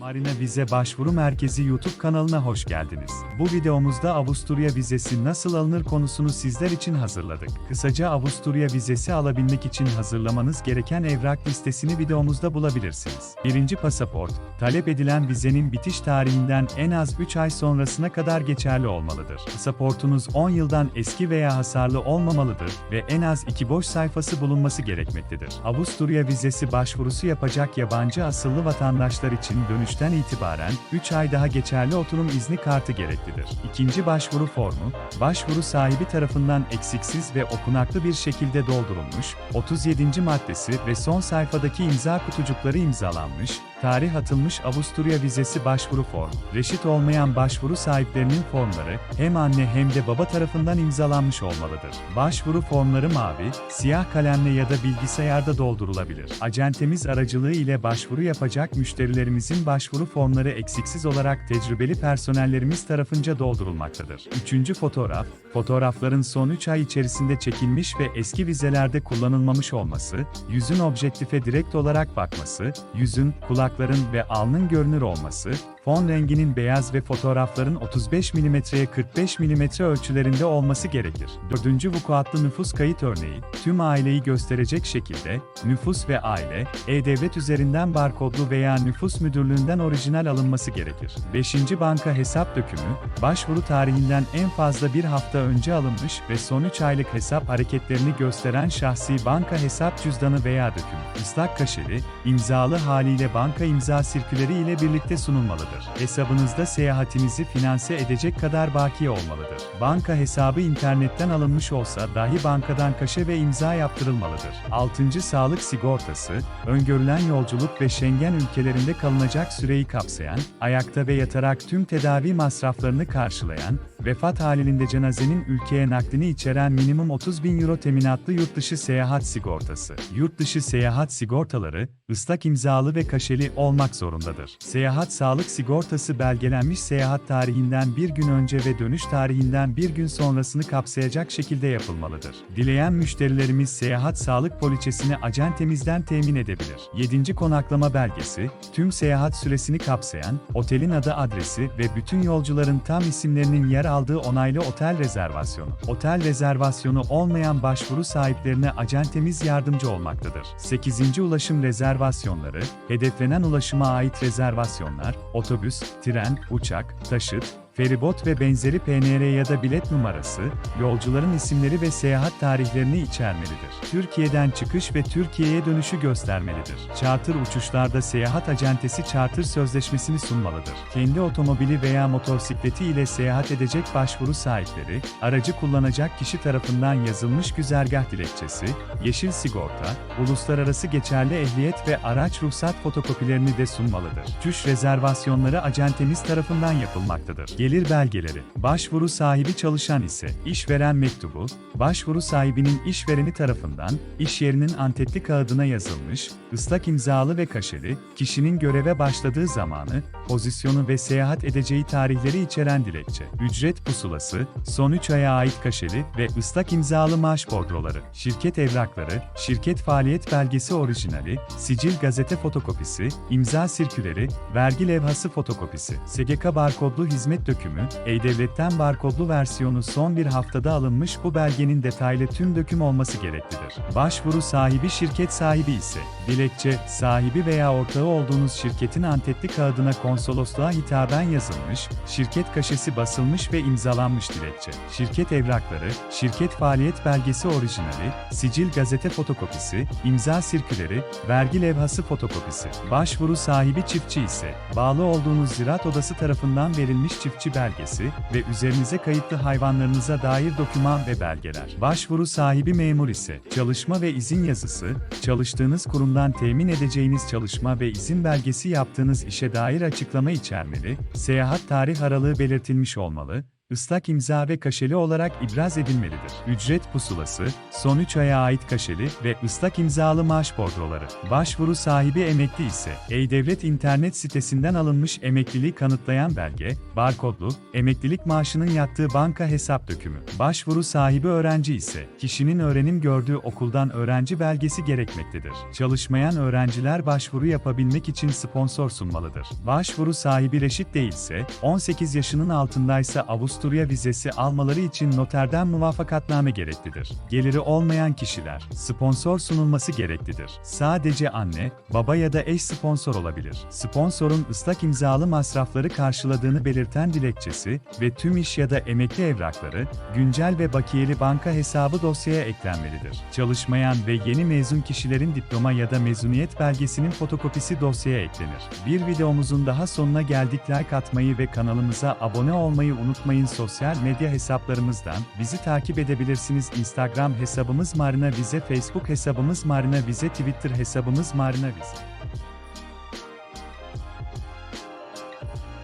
Marina Vize Başvuru Merkezi YouTube kanalına hoş geldiniz. Bu videomuzda Avusturya vizesi nasıl alınır konusunu sizler için hazırladık. Kısaca Avusturya vizesi alabilmek için hazırlamanız gereken evrak listesini videomuzda bulabilirsiniz. Birinci pasaport, talep edilen vizenin bitiş tarihinden en az 3 ay sonrasına kadar geçerli olmalıdır. Pasaportunuz 10 yıldan eski veya hasarlı olmamalıdır ve en az 2 boş sayfası bulunması gerekmektedir. Avusturya vizesi başvurusu yapacak yabancı asıllı vatandaşlar için dönüşten itibaren 3 ay daha geçerli oturum izni kartı gereklidir. İkinci başvuru formu, başvuru sahibi tarafından eksiksiz ve okunaklı bir şekilde doldurulmuş, 37. maddesi ve son sayfadaki imza kutucukları imzalanmış, tarih atılmış Avusturya vizesi başvuru form. Reşit olmayan başvuru sahiplerinin formları hem anne hem de baba tarafından imzalanmış olmalıdır. Başvuru formları mavi, siyah kalemle ya da bilgisayarda doldurulabilir. Acentemiz aracılığı ile başvuru yapacak müşterilerimizin başvuru formları eksiksiz olarak tecrübeli personellerimiz tarafınca doldurulmaktadır. Üçüncü fotoğraf, fotoğrafların son 3 ay içerisinde çekilmiş ve eski vizelerde kullanılmamış olması, yüzün objektife direkt olarak bakması, yüzün, kulakların ve alnın görünür olması, fon renginin beyaz ve fotoğrafların 35 mm'ye 45 mm ölçülerinde olması gerekir. Dördüncü vukuatlı nüfus kayıt örneği, tüm aileyi gösterecek şekilde, nüfus ve aile, e-devlet üzerinden barkodlu veya nüfus müdürlüğünden orijinal alınması gerekir. Beşinci banka hesap dökümü, başvuru tarihinden en fazla bir hafta önce alınmış ve son 3 aylık hesap hareketlerini gösteren şahsi banka hesap cüzdanı veya döküm. Islak kaşeli, imzalı haliyle banka imza sirküleri ile birlikte sunulmalıdır. Hesabınızda seyahatinizi finanse edecek kadar bakiye olmalıdır. Banka hesabı internetten alınmış olsa dahi bankadan kaşe ve imza yaptırılmalıdır. 6. Sağlık sigortası, öngörülen yolculuk ve Schengen ülkelerinde kalınacak süreyi kapsayan, ayakta ve yatarak tüm tedavi masraflarını karşılayan, vefat halinde cenazenin ülkeye naklini içeren minimum 30 bin euro teminatlı yurtdışı seyahat sigortası. Yurtdışı seyahat sigortaları, ıslak imzalı ve kaşeli olmak zorundadır. Seyahat sağlık sigortası belgelenmiş seyahat tarihinden bir gün önce ve dönüş tarihinden bir gün sonrasını kapsayacak şekilde yapılmalıdır. Dileyen müşterilerimiz seyahat sağlık poliçesini acentemizden temin edebilir. 7. konaklama belgesi, tüm seyahat süresini kapsayan, otelin adı adresi ve bütün yolcuların tam isimlerinin yer aldığı onaylı otel rezervasyonu. Otel rezervasyonu olmayan başvuru sahiplerine acentemiz yardımcı olmaktadır. 8. ulaşım rezervasyonları, hedeflenen ulaşıma ait rezervasyonlar, otobüs, tren, uçak, taşıt, feribot ve benzeri PNR ya da bilet numarası, yolcuların isimleri ve seyahat tarihlerini içermelidir. Türkiye'den çıkış ve Türkiye'ye dönüşü göstermelidir. Charter uçuşlarda seyahat acentesi charter sözleşmesini sunmalıdır. Kendi otomobili veya motosikleti ile seyahat edecek başvuru sahipleri, aracı kullanacak kişi tarafından yazılmış güzergah dilekçesi, yeşil sigorta, uluslararası geçerli ehliyet ve araç ruhsat fotokopilerini de sunmalıdır. Uçuş rezervasyonları acentemiz tarafından yapılmaktadır. Gelir belgeleri. Başvuru sahibi çalışan ise işveren mektubu, başvuru sahibinin işvereni tarafından iş yerinin antetli kağıdına yazılmış, ıslak imzalı ve kaşeli, kişinin göreve başladığı zamanı, pozisyonu ve seyahat edeceği tarihleri içeren dilekçe. Ücret pusulası, son 3 aya ait kaşeli ve ıslak imzalı maaş bordroları, şirket evrakları, şirket faaliyet belgesi orijinali, sicil gazete fotokopisi, imza sirküleri, vergi levhası fotokopisi, SGK barkodlu hizmet dökümü, E-Devlet'ten barkodlu versiyonu son bir haftada alınmış bu belgenin detaylı tüm döküm olması gereklidir. Başvuru sahibi şirket sahibi ise, dilekçe, sahibi veya ortağı olduğunuz şirketin antetli kağıdına konsolosluğa hitaben yazılmış, şirket kaşesi basılmış ve imzalanmış dilekçe. Şirket evrakları, şirket faaliyet belgesi orijinali, sicil gazete fotokopisi, imza sirküleri, vergi levhası fotokopisi. Başvuru sahibi çiftçi ise, bağlı olduğunuz ziraat odası tarafından verilmiş çiftçi belgesi ve üzerinize kayıtlı hayvanlarınıza dair doküman ve belgeler. Başvuru sahibi memur ise, çalışma ve izin yazısı, çalıştığınız kurumdan temin edeceğiniz çalışma ve izin belgesi yaptığınız işe dair açıklama içermeli, seyahat tarih aralığı belirtilmiş olmalı, ıslak imza ve kaşeli olarak ibraz edilmelidir. Ücret pusulası, son 3 aya ait kaşeli ve ıslak imzalı maaş bordroları. Başvuru sahibi emekli ise, E-Devlet internet sitesinden alınmış emekliliği kanıtlayan belge, barkodlu, emeklilik maaşının yattığı banka hesap dökümü. Başvuru sahibi öğrenci ise, kişinin öğrenim gördüğü okuldan öğrenci belgesi gerekmektedir. Çalışmayan öğrenciler başvuru yapabilmek için sponsor sunmalıdır. Başvuru sahibi reşit değilse, 18 yaşının altındaysa Avusturya vizesi almaları için noterden muvafakatname gereklidir. Geliri olmayan kişiler, sponsor sunulması gereklidir. Sadece anne, baba ya da eş sponsor olabilir. Sponsorun ıslak imzalı masrafları karşıladığını belirten dilekçesi ve tüm iş ya da emekli evrakları, güncel ve bakiyeli banka hesabı dosyaya eklenmelidir. Çalışmayan ve yeni mezun kişilerin diploma ya da mezuniyet belgesinin fotokopisi dosyaya eklenir. Bir videomuzun daha sonuna geldik. Like atmayı ve kanalımıza abone olmayı unutmayın. Sosyal medya hesaplarımızdan bizi takip edebilirsiniz. Instagram hesabımız Marina Vize, Facebook hesabımız Marina Vize, Twitter hesabımız Marina Vize.